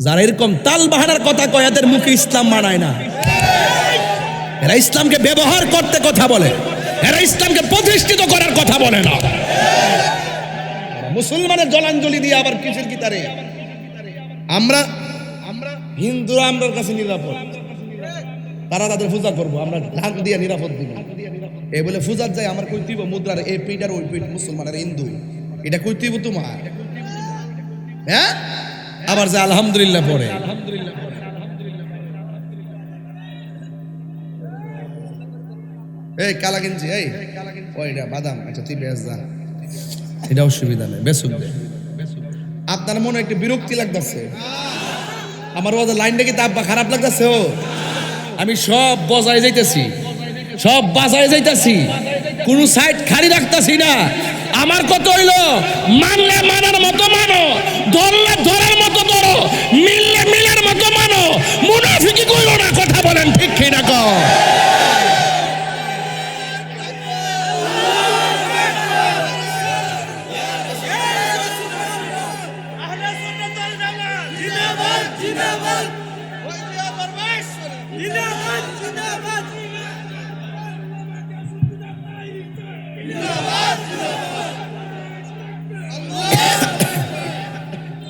যারা এরকম তাল বাহানার কথা কয়, এদের মুখে ইসলাম মানায় না। এরা ইসলামকে ব্যবহার করতে কথা বলে। এরা ইসলামকে প্রতিষ্ঠিত করার কথা বলে না। মুসলমানের জলাঞ্জলি দিয়ে আবার কিসের গীতারে? আমরা আমরা হিন্দুরা আমরার কাছে নিরাপদ। তারা তাদের পূজা করব, আমরা ধান দিয়ে নিরাপদ দিব। এই বলে পূজার যায় আমার কই দিব মুদ্রার এই পিঠ আর ওই পিঠ মুসলমানের হিন্দু এটা কই তোমার? হ্যাঁ? আবার যে আলহামদুলিল্লাহ পড়ে। এই কালা কিনছি এই ওইটা বাদাম আচ্ছা তুই বেশ যা। এটা অসুবিধা নেই বেসুক আপনার মনে একটু বিরক্তি লাগতেছে। আমার ওদের লাইনটা কি তাপ খারাপ লাগতেছে ও? আমি সব বজায় যাইতেছি সব বাজায় যাইতেছি। কোন সাইড খালি রাখতেছি না। আমার কত হইল? মানলে মানার মতো মানো ধরলে ধরার মতো বড় মিললে মিলের মতো মানো। মুনাফিকি কইল না কথা বলেন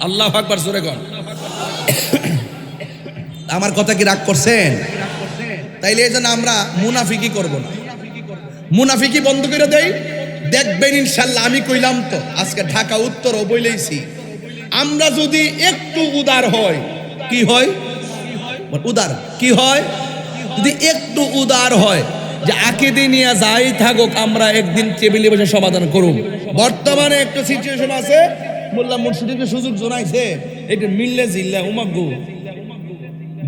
আল্লাহ আকবার, জোরে কর আমার কথা কি রাগ করছেন? তাইলে এই জন্য আমরা মুনাফিকি করব না। মুনাফিকি বন্ধ করে দেই। দেখবেন ইনশাল্লাহ, আমি কইলাম তো, আজকে ঢাকা উত্তর বইলেইছি। আমরা যদি একটু উদার হয় কি হয়? উদার, কি হয়? যদি একটু উদার হয়, যে আকিদি নিয়ে যাই থাকুক, আমরা একদিন টেবিলে বসে সমাধান করুন বর্তমানে একটা সিচুয়েশন আছে মোল্লা মুর্শিদিকে সুযোগ জানাইছে। এটা মিললে জিল্লা উমাগু।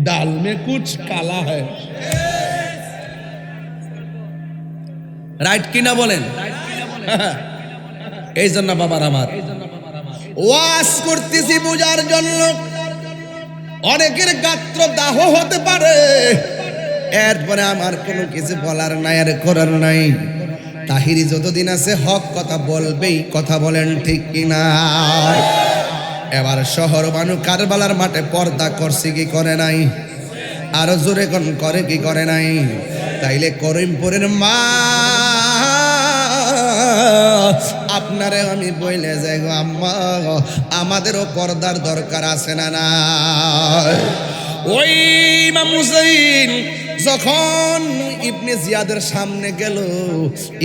ডাল মে কুছ কালা হয় রাইট কিনা বলেন? এই জন্য বাবার আমার। ওয়াস করতেছি বোঝার জন্য। অনেকের গাত্র দাহ হতে পারে। এরপরে আমার কোনো কিছু বলার নাই আর করার নাই। তাহিরি যতদিন আছে, হক কথা বলবেই, কথা বলেন ঠিক কিনা? এবার শহর মানু কারবালার মাঠে পর্দা করছে কি করে নাই? আরও জোরে কোন করে কি করে নাই? তাইলে করিমপুরের মা, আপনারে আমি বইলে যাই গো আম্মা আমাদেরও পর্দার দরকার আছে না না ওই ইমাম হুসাইন যখন ইবনে জিয়াদের সামনে গেল।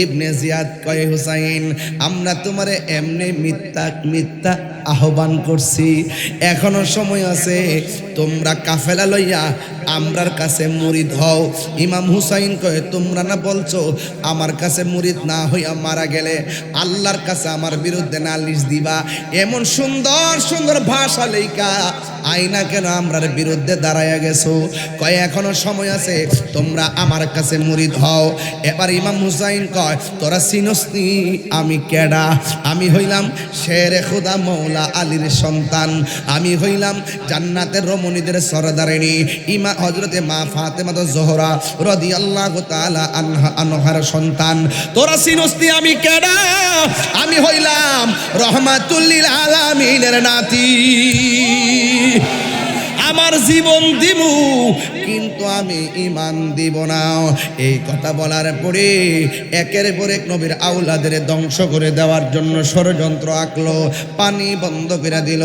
ইবনে জিয়াদ কয়, হুসাইন, আমরা তোমারে এমনি মিথ্যা মিথ্যা আহ্বান করছি। এখনও সময় আছে, তোমরা কাফেলা লইয়া আমরার কাছে মুরিদ হও। ইমাম হুসাইন কয়ে, তোমরা না বলছো আমার কাছে মুরিদ না হইয়া মারা গেলে আল্লাহর কাছে আমার বিরুদ্ধে নালিশ দিবা? এমন সুন্দর সুন্দর ভাষা লেখা আইনা কেন আমরার বিরুদ্ধে দাঁড়াইয়া গেছো? কয়, এখনও সময় আছে, তোমরা আমার কাছে মুরিদ হও। এবার ইমাম হুসাইন কয়, তোরা চিনসনি আমি কেডা? আমি হইলাম শেরে খুদা মৌলা আলীর সন্তান। আমি হইলাম জান্নাতের রমণীদের সরদারিনী ইমা হজরতে মা ফাতেমা তো জোহরা রদি আল্লাহ তাআলা আনহা, আনহার সন্তান। তোরা চিনসনি আমি কেডা? আমি হইলাম রহমাতুল্লিল আলামিনের নাতি। আমার জীবন দিব কিন্তু আমি ইমান দিব না। এই কথা বলার পরে একের পর এক নবীর আউলাদের ধ্বংস করে দেওয়ার জন্য ষড়যন্ত্র আঁকলো, পানি বন্ধ করে দিল।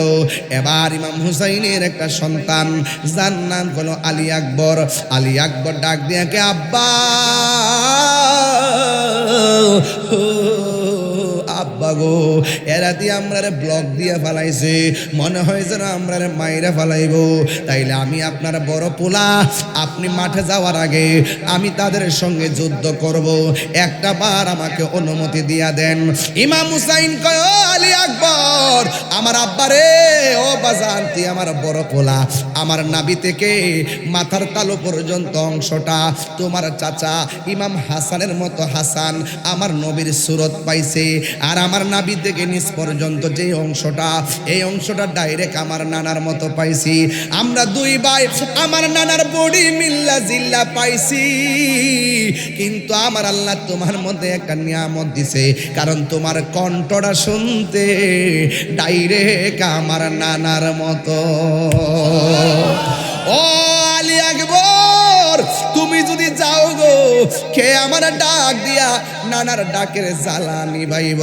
এবার ইমাম হুসাইনের একটা সন্তান, যার নাম হলো আলী আকবর। আলী আকবর ডাক দিয়ে কে আব্বা! গো এরা দিয়ে আমরা ব্লক দিয়ে ফালাইছে। মনে হয় যেন আমরা মাইরা ফালাইব। তাইলে আমি আপনার বড় পোলা, আপনি মাঠে যাওয়ার আগে আমি তাদের সঙ্গে যুদ্ধ করব। একটা বার আমাকে অনুমতি দিয়া দেন। ইমাম হুসাইন কয়, "ও আলী আকবর। আমার আব্বা রে ও বাজান তুই আমার বড় পোলা, আমার নাবি থেকে মাথার তালু পর্যন্ত অংশটা তোমার চাচা ইমাম হাসানের মতো হাসান আমার নবীর সুরত পাইছে। আর আমার নাবি থেকে নিচ পর্যন্ত যে অংশটা, এই অংশটা ডাইরেক্ট আমার নানার মতো পাইছি। আমরা দুই ভাই, আমার নানার বডি মিল্লা জিল্লা পাইছি। কিন্তু আমার আল্লাহ তোমার মধ্যে একটা নিয়ামত দিছে, কারণ তোমার কণ্ঠটা শুনতে ডাইরেক্ট আমার নানার মতো। ও আলী তুমি যদি যাও গো, কে আমার ডাক দিয়া নানার ডাকের জ্বালা নিবাইব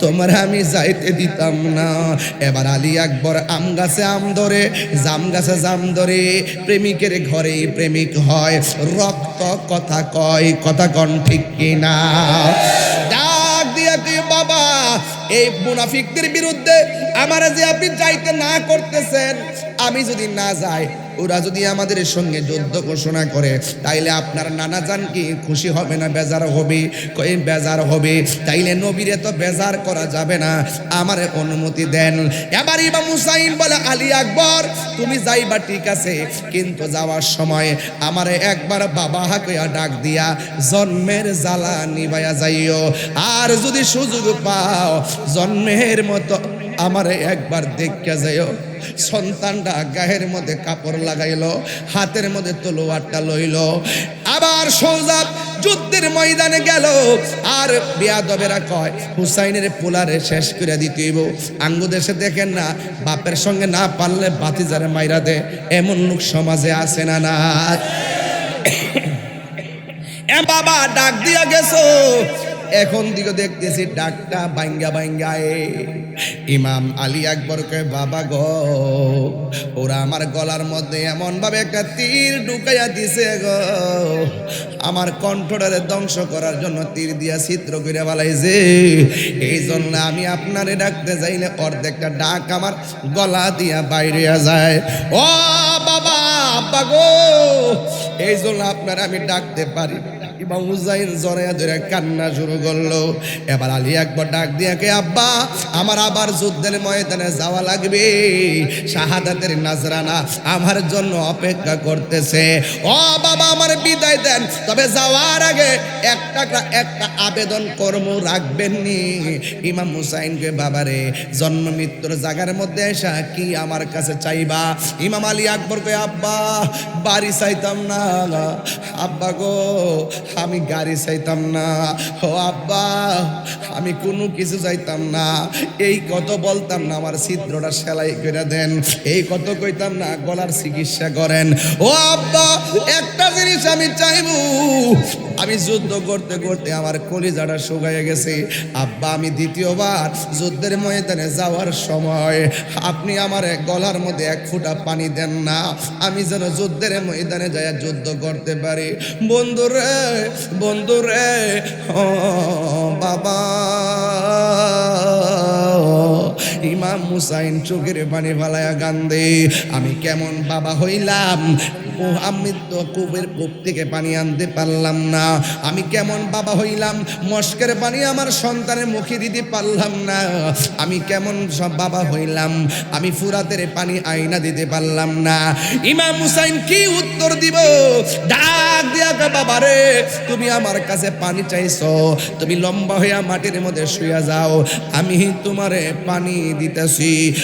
তোমার আমি যাইতে দিতাম না। এবার আলী আকবর আম গাছে আম ধরে, জাম গাছে জাম ধরে প্রেমিকের ঘরে প্রেমিক হয়। রক্ত কথা কয়, কথা কন ঠিক কিনা? বাবা এই মুনাফিকদের বিরুদ্ধে আমার যে আপনি যাইতে না করতেছেন আমি যদি না যাই ওরা যদি আমাদের সঙ্গে যুদ্ধ ঘোষণা করে, তাইলে আপনার নানা জান কি খুশি হবে না, বেজার হবে? কই বেজার হবে? তাইলে নবীরে তো বেজার করা যাবে না। আমার অনুমতি দেন। এবার ইমাম হুসাইন বলে, আলী আকবর, তুমি যাইবা ঠিক আছে, কিন্তু যাওয়ার সময় আমার একবার বাবা হাকইয়া ডাক দিয়া জন্মের জ্বালা নিবাইয়া যাইও। আর যদি সুযোগ পাও, জন্মের মতো আমার একবার দেখা যাইও। সন্তানটা গায়ের মধ্যে কাপড় লাগাইলো, হাতের মধ্যে তলোয়ারটা লইল। আবার সৌজাব যুদ্ধের ময়দানে গেল। আর বিয়াদবেরা কয়, হুসাইনের পোলারে শেষ করে দিতেইব আঙ্গু দেশে দেখেন না, বাপের সঙ্গে না পারলে বাতিজারে মাইরা দে। এমন লোক সমাজে আসে না না? এ বাবা ডাক দিয়া গেছো এখন দিকে দেখতেছি ডাকটা বাঙ্গা বাঙ্গায় ইমাম আলী আকবরকে বাবা গো, ওরা আমার গলার মধ্যে এমন ভাবে একটা তীর ঢুকাইয়া দিছে গো। আমার কণ্ঠটারে ধ্বংস করার জন্য তীর দিয়া চিত্র করে বালাইছে এই জন্য আমি আপনারে ডাকতে যাইলে অর্ধেকটা ডাক আমার গলা দিয়া বাইরে যায়। ও বাবা, আব্বা গো এই জন্য আপনারা আমি ডাকতে পারি ইমাম হুসাইন জড়াইয়া ধরে কান্না শুরু করল। এবার আলী একবার ডাক দিয়া কে, আব্বা, আমার আবার যুদ্ধের ময়দানে যাওয়া লাগবে। শাহাদাতের নাজরানা আমার জন্য অপেক্ষা করতেছে। ও বাবা, আমার বিদায় দেন। তবে যাওয়ার আগে একটা একটা আবেদন কর্ম রাখবেন নি। ইমাম হুসাইনকে, বাবারে, জন্ম মৃত্যুর জায়গার মধ্যে এসা কি আমার কাছে চাইবা? ইমাম আলী আকবরকে, আব্বা, বাড়ি চাইতাম না। আব্বা গো আমি গাড়ি চাইতাম না। ও আব্বা, আমি কোনো কিছু চাইতাম না। এই কত বলতাম না, আমার ছিদ্রটা সেলাই করে দেন। এই কত কইতাম না, গলার চিকিৎসা করেন। ও আব্বা, একটা জিনিস আমি চাইব আমি যুদ্ধ করতে করতে আমার কলিজাটা শুকাইয়ে গেছে। আব্বা, আমি দ্বিতীয়বার যুদ্ধের ময়দানে যাওয়ার সময় আপনি আমার এক গলার মধ্যে এক ফোঁটা পানি দেন না। আমি যেন যুদ্ধের ময়দানে যাই যুদ্ধ করতে পারি। বন্ধুরে বন্ধুরে ও বাবা। ইমাম মুসাইন চোখের পানি ফালায়া গান্ধে আমি কেমন বাবা হইলাম? আমি তো কূপের কূপ থেকে পানি আনতে পারলাম না। আমি কেমন বাবা হইলাম? মস্কের পানি আমার সন্তানের মুখে দিতে পারলাম না। আমি কেমন সব বাবা হইলাম? আমি ফুরাতের পানি আয়না দিতে পারলাম না। ইমাম হুসাইন কি উত্তর দিব? ডাক দিয়া বাবা রে, তুমি আমার কাছে পানি চাইছো। তুমি লম্বা হইয়া মাটির মধ্যে শুয়ে যাও। আমি তোমারে পানি দিতেছি।